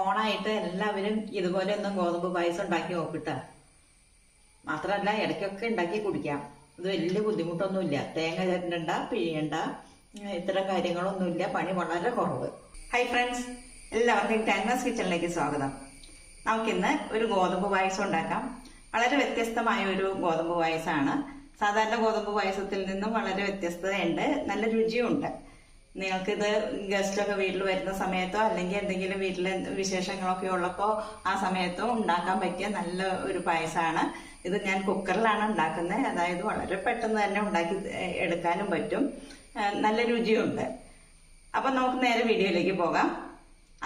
ഓണായിട്ട് എല്ലാവരും ഇതുപോലെ ഒന്നും ഗോതമ്പ് പായസം ഉണ്ടാക്കി നോക്കിട്ട. മാത്രമല്ല ഇടയ്ക്കൊക്കെ ഉണ്ടാക്കി കുടിക്കാം. ഇത് വലിയ ബുദ്ധിമുട്ടൊന്നുമില്ല. തേങ്ങ ചേരണ്ട പിഴിയണ്ട ഇത്തരം കാര്യങ്ങളൊന്നുമില്ല. പണി വളരെ കുറവ്. ഹൈ ഫ്രണ്ട്സ് എല്ലാവർക്കും ടാങ്നസ് കിച്ചണിലേക്ക് സ്വാഗതം. നമുക്കിന്ന് ഒരു ഗോതമ്പ് പായസം ഉണ്ടാക്കാം. വളരെ വ്യത്യസ്തമായ ഒരു ഗോതമ്പ് പായസമാണ്. സാധാരണ ഗോതമ്പ് പായസത്തിൽ നിന്നും വളരെ വ്യത്യസ്തതയുണ്ട്. നല്ല രുചിയുണ്ട്. നിങ്ങൾക്കിത് ഗസ്റ്റൊക്കെ വീട്ടിൽ വരുന്ന സമയത്തോ അല്ലെങ്കിൽ എന്തെങ്കിലും വീട്ടിലെ വിശേഷങ്ങളൊക്കെ ഉള്ളപ്പോൾ ആ സമയത്തോ ഉണ്ടാക്കാൻ പറ്റിയ നല്ല ഒരു പായസമാണ്. ഇത് ഞാൻ കുക്കറിലാണ് ഉണ്ടാക്കുന്നത്. അതായത് വളരെ പെട്ടെന്ന് തന്നെ ഉണ്ടാക്കി എടുക്കാനും പറ്റും. നല്ല രുചിയുണ്ട്. അപ്പം നമുക്ക് നേരെ വീഡിയോയിലേക്ക് പോകാം.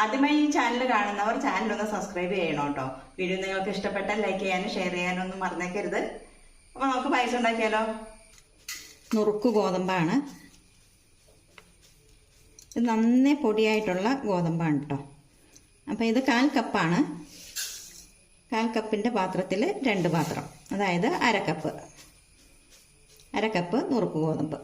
ആദ്യമായി ഈ ചാനൽ കാണുന്നവർ ചാനൽ ഒന്ന് സബ്സ്ക്രൈബ് ചെയ്യണം കേട്ടോ. വീഡിയോ നിങ്ങൾക്ക് ഇഷ്ടപ്പെട്ടാൽ ലൈക്ക് ചെയ്യാനും ഷെയർ ചെയ്യാനും ഒന്നും മറന്നേക്കരുത്. അപ്പോൾ നമുക്ക് പായസം ഉണ്ടാക്കിയാലോ? നുറുക്ക് ഗോതമ്പാണ്. ഇത് നന്നേ പൊടിയായിട്ടുള്ള ഗോതമ്പാണ് കേട്ടോ അപ്പോൾ ഇത് കാൽ കപ്പാണ്. കാൽ കപ്പിന്റെ പാത്രത്തിൽ രണ്ട് പാത്രം. അതായത് അര കപ്പ്. അര കപ്പ് നുറുക്ക് ഗോതമ്പ്.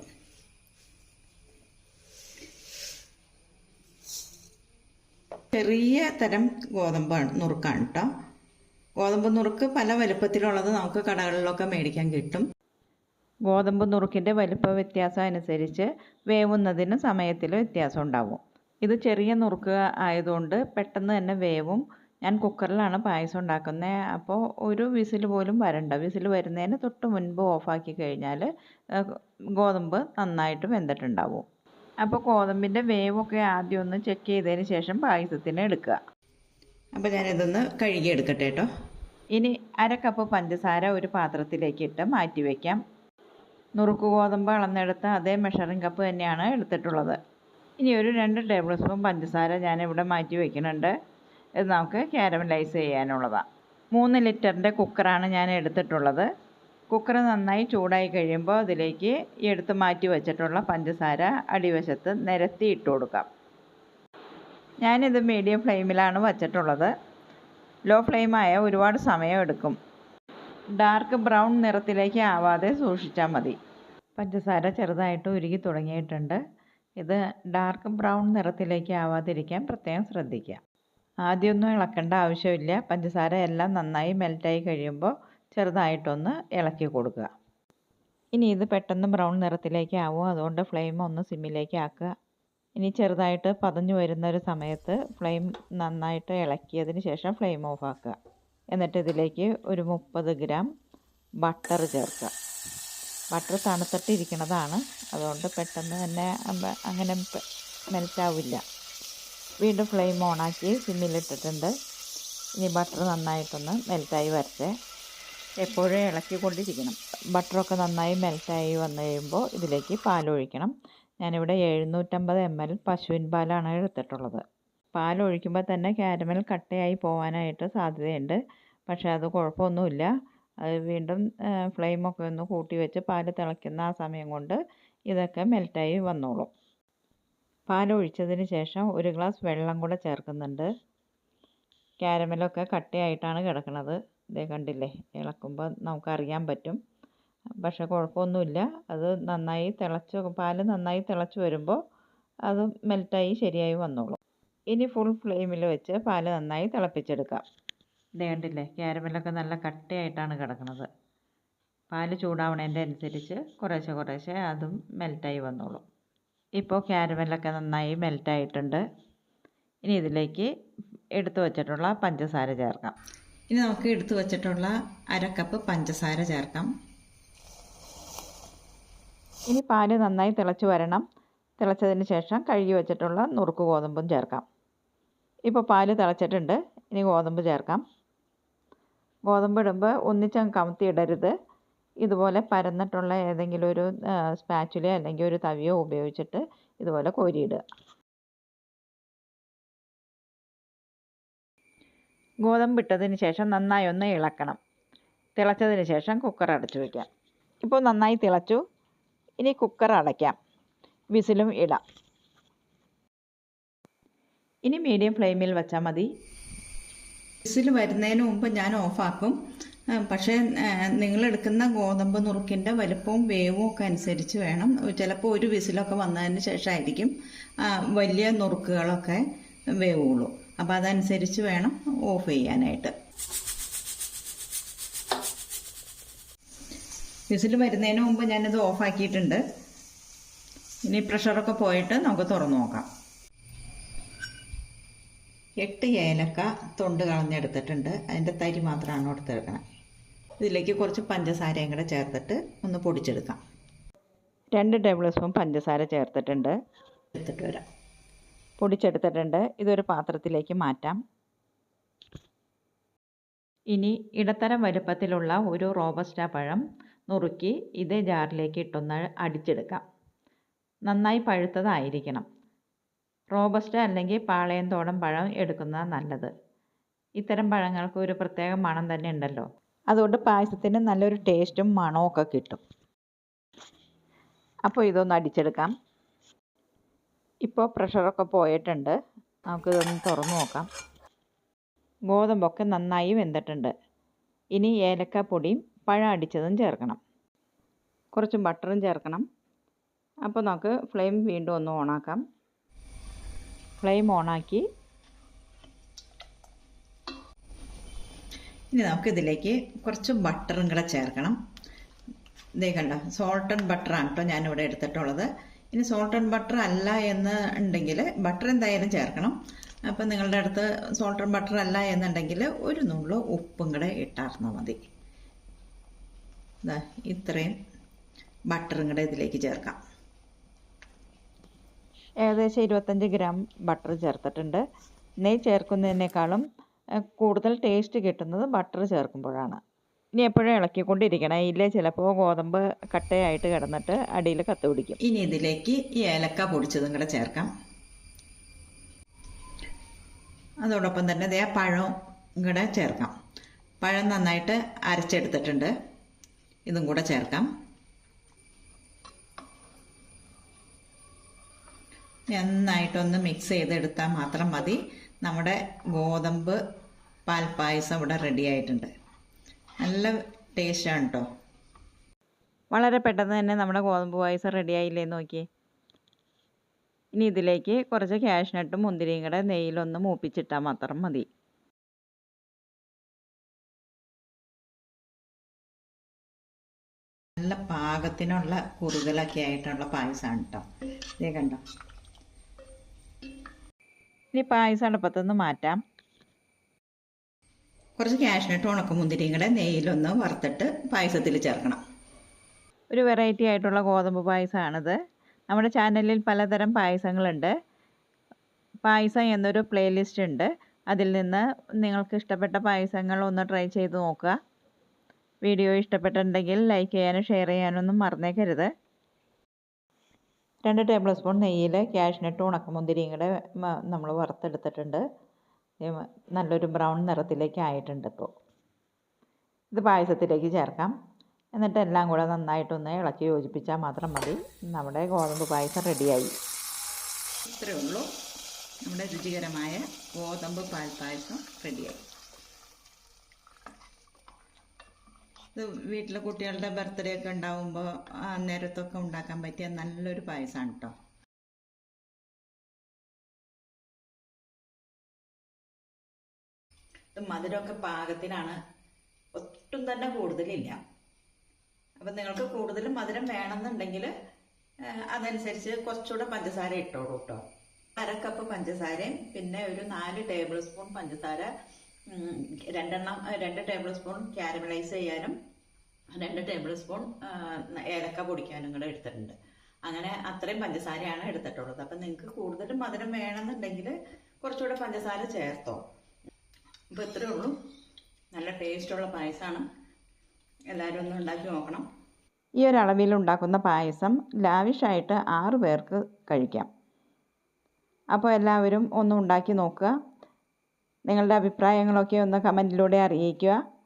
ചെറിയ തരം ഗോതമ്പാണ് നുറുക്കാണ് കേട്ടോ ഗോതമ്പ് നുറുക്ക് പല വലുപ്പത്തിലുള്ളത് നമുക്ക് കടകളിലൊക്കെ മേടിക്കാൻ കിട്ടും. ഗോതമ്പ് നുറുക്കിന്റെ വലിപ്പ വ്യത്യാസം അനുസരിച്ച് വേവുന്നതിന് സമയത്തിൽ വ്യത്യാസം ഉണ്ടാവും. ഇത് ചെറിയ നുറുക്ക് ആയതുകൊണ്ട് പെട്ടെന്ന് തന്നെ വേവും. ഞാൻ കുക്കറിലാണ് പായസം ഉണ്ടാക്കുന്നത് അപ്പോൾ ഒരു വിസിൽ പോലും വരണ്ട. വിസിൽ വരുന്നതിന് തൊട്ട് മുൻപ് ഓഫാക്കി കഴിഞ്ഞാൽ ഗോതമ്പ് നന്നായിട്ട് വെന്തിട്ടുണ്ടാവും. അപ്പോൾ ഗോതമ്പിന്റെ വേവൊക്കെ ആദ്യം ഒന്ന് ചെക്ക് ചെയ്തതിന് ശേഷം പായസത്തിന് എടുക്കുക. അപ്പോൾ ഞാനിതൊന്ന് കഴുകി എടുക്കട്ടെ കേട്ടോ. ഇനി അര കപ്പ് പഞ്ചസാര ഒരു പാത്രത്തിലേക്ക് ഇട്ട് മാറ്റി വയ്ക്കാം. നുറുക്ക് ഗോതമ്പ് അളന്നെടുത്ത അതേ മെഷറിംഗ് കപ്പ് തന്നെയാണ് എടുത്തിട്ടുള്ളത്. ഇനി ഒരു രണ്ട് ടേബിൾ സ്പൂൺ പഞ്ചസാര ഞാനിവിടെ മാറ്റി വയ്ക്കുന്നുണ്ട് ഇത് നമുക്ക് ക്യാരമലൈസ് ചെയ്യാനുള്ളതാണ് മൂന്ന് ലിറ്ററിന്റെ കുക്കറാണ് ഞാൻ എടുത്തിട്ടുള്ളത്. കുക്കർ നന്നായി ചൂടായി കഴിയുമ്പോൾ അതിലേക്ക് എടുത്ത് മാറ്റി വെച്ചിട്ടുള്ള പഞ്ചസാര അടിവശത്ത് നിരത്തി ഇട്ട് കൊടുക്കാം. ഞാനിത് മീഡിയം ഫ്ലെയിമിലാണ് വച്ചിട്ടുള്ളത്. ലോ ഫ്ലെയിമായ ഒരുപാട് സമയം എടുക്കും. ഡാർക്ക് ബ്രൗൺ നിറത്തിലേക്ക് ആവാതെ സൂക്ഷിച്ചാൽ മതി. പഞ്ചസാര ചെറുതായിട്ട് ഉരുകി തുടങ്ങിയിട്ടുണ്ട്. ഇത് ഡാർക്ക് ബ്രൗൺ നിറത്തിലേക്ക് ആവാതിരിക്കാൻ പ്രത്യേകം ശ്രദ്ധിക്കുക. ആദ്യമൊന്നും ഇളക്കേണ്ട ആവശ്യമില്ല. പഞ്ചസാര എല്ലാം നന്നായി മെൽറ്റായി കഴിയുമ്പോൾ ചെറുതായിട്ടൊന്ന് ഇളക്കി കൊടുക്കുക. ഇനി ഇത് പെട്ടെന്ന് ബ്രൗൺ നിറത്തിലേക്ക് ആവും. അതുകൊണ്ട് ഫ്ലെയിം ഒന്ന് സിമ്മിലേക്ക് ആക്കുക. ഇനി ചെറുതായിട്ട് പതഞ്ഞു വരുന്ന ഒരു സമയത്ത് ഫ്ലെയിം നന്നായിട്ട് ഇളക്കിയതിന് ശേഷം ഫ്ലെയിം ഓഫ് ആക്കുക. എന്നിട്ട് ഇതിലേക്ക് ഒരു മുപ്പത് ഗ്രാം ബട്ടർ ചേർക്കുക. ബട്ടർ തണുത്തിട്ടിരിക്കുന്നതാണ് അതുകൊണ്ട് പെട്ടെന്ന് തന്നെ അങ്ങനെ മെൽറ്റാവില്ല വീണ്ടും ഫ്ലെയിം ഓണാക്കി സിമ്മിലിട്ടിട്ടുണ്ട്. ഇനി ബട്ടർ നന്നായിട്ടൊന്ന് മെൽറ്റായി വരട്ടെ. എപ്പോഴും ഇളക്കിക്കൊണ്ടിരിക്കണം. ബട്ടറൊക്കെ നന്നായി മെൽറ്റായി വന്നു കഴിയുമ്പോൾ ഇതിലേക്ക് പാലൊഴിക്കണം. ഞാനിവിടെ എഴുന്നൂറ്റമ്പത് എം എൽ പശുവിൻ പാലാണ് എടുത്തിട്ടുള്ളത്. പാലൊഴിക്കുമ്പോൾ തന്നെ കാരമൽ കട്ടയായി പോകാനായിട്ട് സാധ്യതയുണ്ട്. പക്ഷേ അത് കുഴപ്പമൊന്നുമില്ല. അത് വീണ്ടും ഫ്ലെയിമൊക്കെ ഒന്ന് കൂട്ടി വെച്ച് പാൽ തിളയ്ക്കുന്ന ആ സമയം കൊണ്ട് ഇതൊക്കെ മെൽറ്റായി വന്നോളും. പാലൊഴിച്ചതിന് ശേഷം ഒരു ഗ്ലാസ് വെള്ളം കൂടെ ചേർക്കുന്നുണ്ട്. ക്യാരമലൊക്കെ കട്ടയായിട്ടാണ് കിടക്കുന്നത് ഇതേ കണ്ടില്ലേ ഇളക്കുമ്പോൾ നമുക്കറിയാൻ പറ്റും. പക്ഷെ കുഴപ്പമൊന്നുമില്ല. അത് നന്നായി തിളച്ച് പാൽ നന്നായി തിളച്ച് വരുമ്പോൾ അത് മെൽറ്റായി ശരിയായി വന്നോളും. ഇനി ഫുൾ ഫ്ലെയിമിൽ വെച്ച് പാൽ നന്നായി തിളപ്പിച്ചെടുക്കാം. ഇതേ കണ്ടില്ലേ കാരമലൊക്കെ നല്ല കട്ടയായിട്ടാണ് കിടക്കുന്നത്. പാൽ ചൂടാവണതിന്റെ അനുസരിച്ച് കുറേശ്ശെ കുറേശ്ശെ അതും മെൽറ്റായി വന്നോളും. ഇപ്പോൾ ക്യാരമലൊക്കെ നന്നായി മെൽറ്റായിട്ടുണ്ട്. ഇനി ഇതിലേക്ക് എടുത്തു വച്ചിട്ടുള്ള പഞ്ചസാര ചേർക്കാം. ഇനി നമുക്ക് എടുത്തു വച്ചിട്ടുള്ള അര കപ്പ് പഞ്ചസാര ചേർക്കാം. ഇനി പാൽ നന്നായി തിളച്ച് വരണം. തിളച്ചതിന് ശേഷം കഴുകി വെച്ചിട്ടുള്ള നുറുക്ക് ഗോതമ്പും ചേർക്കാം. ഇപ്പോൾ പാൽ തിളച്ചിട്ടുണ്ട്. ഇനി ഗോതമ്പ് ചേർക്കാം. ഗോതമ്പ് ഇടുമ്പോൾ ഒന്നിച്ചങ്ങ് കമത്തി ഇടരുത് ഇതുപോലെ പരന്നിട്ടുള്ള ഏതെങ്കിലും ഒരു സ്പാച്ചുലയോ അല്ലെങ്കിൽ ഒരു തവിയോ ഉപയോഗിച്ചിട്ട് ഇതുപോലെ കോരിയിടുക. ഗോതമ്പ് ഇട്ടതിന് ശേഷം നന്നായി ഒന്ന് ഇളക്കണം. തിളച്ചതിന് ശേഷം കുക്കർ അടച്ചു വയ്ക്കാം ഇപ്പോൾ നന്നായി തിളച്ചു. ഇനി കുക്കർ അടയ്ക്കാം. വിസിലും ഇടാം. ഇനി മീഡിയം ഫ്ലെയിമിൽ വെച്ചാൽ മതി. വിസിൽ വരുന്നതിന് മുമ്പ് ഞാൻ ഓഫാക്കും. പക്ഷേ നിങ്ങൾ എടുക്കുന്ന ഗോതമ്പ് നുറുക്കിന്റെ വലുപ്പവും വേവും ഒക്കെ അനുസരിച്ച് വേണം. ചിലപ്പോൾ ഒരു വിസിലൊക്കെ വന്നതിന് ശേഷമായിരിക്കും വലിയ നുറുക്കുകളൊക്കെ വേവുള്ളൂ. അപ്പോൾ അതനുസരിച്ച് വേണം ഓഫ് ചെയ്യാനായിട്ട്. വിസിൽ വരുന്നതിന് മുമ്പ് ഞാനിത് ഓഫാക്കിയിട്ടുണ്ട്. ഇനി പ്രഷറൊക്കെ പോയിട്ട് നമുക്ക് തുറന്നു നോക്കാം. എട്ട് ഏലക്ക തൊണ്ട് കളഞ്ഞെടുത്തിട്ടുണ്ട്. അതിന്റെ തരി മാത്രമാണ് എടുത്തെടുക്കണം. ഇതിലേക്ക് കുറച്ച് പഞ്ചസാരയും കൂടെ ചേർത്തിട്ട് ഒന്ന് പൊടിച്ചെടുക്കാം. രണ്ട് ടേബിൾ സ്പൂൺ പഞ്ചസാര ചേർത്തിട്ടുണ്ട്. എടുത്തിട്ട് വരാം. പൊടിച്ചെടുത്തിട്ടുണ്ട്. ഇതൊരു പാത്രത്തിലേക്ക് മാറ്റാം. ഇനി ഇടത്തരം വലുപ്പത്തിലുള്ള ഒരു റോബസ്റ്റ പഴം നുറുക്കി ഇതേ ജാറിലേക്ക് ഇട്ടൊന്ന് അടിച്ചെടുക്കാം. നന്നായി പഴുത്തതായിരിക്കണം. റോബസ്റ്റ അല്ലെങ്കിൽ പാളയംതോടൻ പഴം എടുക്കുന്നതാണ് നല്ലത്. ഇത്തരം പഴങ്ങൾക്ക് ഒരു പ്രത്യേക മണം തന്നെ ഉണ്ടല്ലോ. അതുകൊണ്ട് പായസത്തിന് നല്ലൊരു ടേസ്റ്റും മണവും ഒക്കെ കിട്ടും. അപ്പോൾ ഇതൊന്ന് അടിച്ചെടുക്കാം. ഇപ്പോൾ പ്രഷറൊക്കെ പോയിട്ടുണ്ട്. നമുക്കിതൊന്ന് തുറന്നു നോക്കാം. ഗോതമ്പൊക്കെ നന്നായി വെന്തിട്ടുണ്ട്. ഇനി ഏലക്കാപ്പൊടിയും പഴം അടിച്ചതും ചേർക്കണം. കുറച്ച് ബട്ടറും ചേർക്കണം. അപ്പോൾ നമുക്ക് ഫ്ലെയിം വീണ്ടും ഒന്ന് ഓണാക്കാം ഫ്ലെയിം ഓണാക്കി. ഇനി നമുക്കിതിലേക്ക് കുറച്ച് ബട്ടറും കൂടെ ചേർക്കണം. ഇതേ കണ്ട സോൾട്ട് ആൻഡ് ബട്ടറാണ് കേട്ടോ ഞാനിവിടെ എടുത്തിട്ടുള്ളത്. ഇനി സോൾട്ട് ആൻഡ് ബട്ടർ അല്ല എന്ന് ഉണ്ടെങ്കിൽ ബട്ടർ എന്തായാലും ചേർക്കണം. അപ്പം നിങ്ങളുടെ അടുത്ത് സോൾട്ട് ആൻഡ് ബട്ടർ അല്ല എന്നുണ്ടെങ്കിൽ ഒരു നുള്ളു ഉപ്പും കൂടെ ഇട്ടാർന്നാൽ മതി. ഇതാ ഇത്രയും ബട്ടറും കൂടെ ഇതിലേക്ക് ചേർക്കാം. ഏകദേശം ഇരുപത്തഞ്ച് ഗ്രാം ബട്ടർ ചേർത്തിട്ടുണ്ട്. നെയ്യ് ചേർക്കുന്നതിനേക്കാളും കൂടുതൽ ടേസ്റ്റ് കിട്ടുന്നത് ബട്ടർ ചേർക്കുമ്പോഴാണ്. ഇനി എപ്പോഴും ഇളക്കിക്കൊണ്ടിരിക്കണം. ഇല്ലേ ചിലപ്പോൾ ഗോതമ്പ് കട്ടയായിട്ട് കിടന്നിട്ട് അടിയിൽ കത്ത് പിടിക്കും. ഇനി ഇതിലേക്ക് ഈ ഏലക്ക പൊടിച്ചതും കൂടെ ചേർക്കാം. അതോടൊപ്പം തന്നെ ദേ പഴവും കൂടെ ചേർക്കാം. പഴം നന്നായിട്ട് അരച്ചെടുത്തിട്ടുണ്ട്. ഇതും കൂടെ ചേർക്കാം. നന്നായിട്ടൊന്ന് മിക്സ് ചെയ്തെടുത്താൽ മാത്രം മതി. നമ്മുടെ ഗോതമ്പ് പാൽപ്പായസം ഇവിടെ റെഡി ആയിട്ടുണ്ട്. നല്ല ടേസ്റ്റാണ് കേട്ടോ വളരെ പെട്ടെന്ന് തന്നെ നമ്മുടെ ഗോതമ്പ് പായസം റെഡി ആയില്ലേ നോക്കി ഇനി ഇതിലേക്ക് കുറച്ച് കാഷ്നട്ടും മുന്തിരിയും കൂടെ നെയ്യിലൊന്ന് മൂപ്പിച്ചിട്ടാൽ മാത്രം മതി. നല്ല പാകത്തിനുള്ള കുറുകലൊക്കെ ആയിട്ടുള്ള പായസമാണ് കേട്ടോ ഇതേ കണ്ടോ? ഇനി പായസം അടുപ്പത്തുനിന്ന് മാറ്റാം. കുറച്ച് കാഷ്നട്ട് ഉണക്കമുന്തിരിയും കൂടെ നെയ്യിലൊന്ന് വറുത്തിട്ട് പായസത്തിൽ ചേർക്കണം. ഒരു വെറൈറ്റി ആയിട്ടുള്ള ഗോതമ്പ് പായസമാണിത് നമ്മുടെ ചാനലിൽ പലതരം പായസങ്ങളുണ്ട്. പായസം എന്നൊരു പ്ലേലിസ്റ്റ് ഉണ്ട്. അതിൽ നിന്ന് നിങ്ങൾക്ക് ഇഷ്ടപ്പെട്ട പായസങ്ങൾ ഒന്ന് ട്രൈ ചെയ്ത് നോക്കുക. വീഡിയോ ഇഷ്ടപ്പെട്ടിട്ടുണ്ടെങ്കിൽ ലൈക്ക് ചെയ്യാനും ഷെയർ ചെയ്യാനൊന്നും മറന്നേക്കരുത്. രണ്ട് ടേബിൾ സ്പൂൺ നെയ്യിൽ കാഷ്നട്ട് ഉണക്കമുന്തിരിയും കൂടെ നമ്മൾ വറുത്തെടുത്തിട്ടുണ്ട്. നല്ലൊരു ബ്രൗൺ നിറത്തിലേക്ക് ആയിട്ടുണ്ട് ഇപ്പോൾ ഇത് പായസത്തിലേക്ക് ചേർക്കാം. എന്നിട്ട് എല്ലാം കൂടെ നന്നായിട്ടൊന്ന് ഇളക്കി യോജിപ്പിച്ചാൽ മാത്രം മതി. നമ്മുടെ ഗോതമ്പ് പായസം റെഡിയായി ഇത്രയേ ഉള്ളൂ. നമ്മുടെ രുചികരമായ ഗോതമ്പ് പാൽ പായസം റെഡിയായി വീട്ടിലെ കുട്ടികളുടെ ബർത്ത്ഡേ ഒക്കെ ഉണ്ടാവുമ്പോൾ നേരത്തൊക്കെ ഉണ്ടാക്കാൻ പറ്റിയ നല്ലൊരു പായസമാണ് കേട്ടോ മധുരമൊക്കെ പാകത്തിനാണ്. ഒട്ടും തന്നെ കൂടുതലില്ല. അപ്പം നിങ്ങൾക്ക് കൂടുതൽ മധുരം വേണമെന്നുണ്ടെങ്കിൽ അതനുസരിച്ച് കുറച്ചുകൂടെ പഞ്ചസാര ഇട്ടോളൂ കേട്ടോ അര കപ്പ് പഞ്ചസാരയും പിന്നെ ഒരു നാല് ടേബിൾ സ്പൂൺ പഞ്ചസാര രണ്ടെണ്ണം രണ്ട് ടേബിൾ സ്പൂൺ ക്യാരമലൈസ് ചെയ്യാനും രണ്ട് ടേബിൾ സ്പൂൺ ഏലക്ക പൊടിക്കാനും കൂടെ എടുത്തിട്ടുണ്ട്. അങ്ങനെ അത്രയും പഞ്ചസാരയാണ് എടുത്തിട്ടുള്ളത്. അപ്പം നിങ്ങൾക്ക് കൂടുതലും മധുരം വേണമെന്നുണ്ടെങ്കിൽ കുറച്ചുകൂടെ പഞ്ചസാര ചേർത്തോ. അപ്പോൾ ഇത്രയേ ഉള്ളൂ. നല്ല ടേസ്റ്റുള്ള പായസമാണ് എല്ലാവരും ഒന്ന് ഉണ്ടാക്കി നോക്കണം. ഈ ഒരു അളവിൽ ഉണ്ടാക്കുന്ന പായസം ലാവിഷായിട്ട് ആറ് പേർക്ക് കഴിക്കാം. അപ്പോൾ എല്ലാവരും ഒന്ന് ഉണ്ടാക്കി നോക്കുക. നിങ്ങളുടെ അഭിപ്രായങ്ങളൊക്കെ ഒന്ന് കമന്റിലൂടെ അറിയിക്കുക.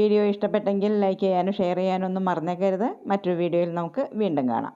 വീഡിയോ ഇഷ്ടപ്പെട്ടെങ്കിൽ ലൈക്ക് ചെയ്യാനും ഷെയർ ചെയ്യാനും ഒന്നും മറന്നേക്കരുത്. മറ്റൊരു വീഡിയോയിൽ നമുക്ക് വീണ്ടും കാണാം.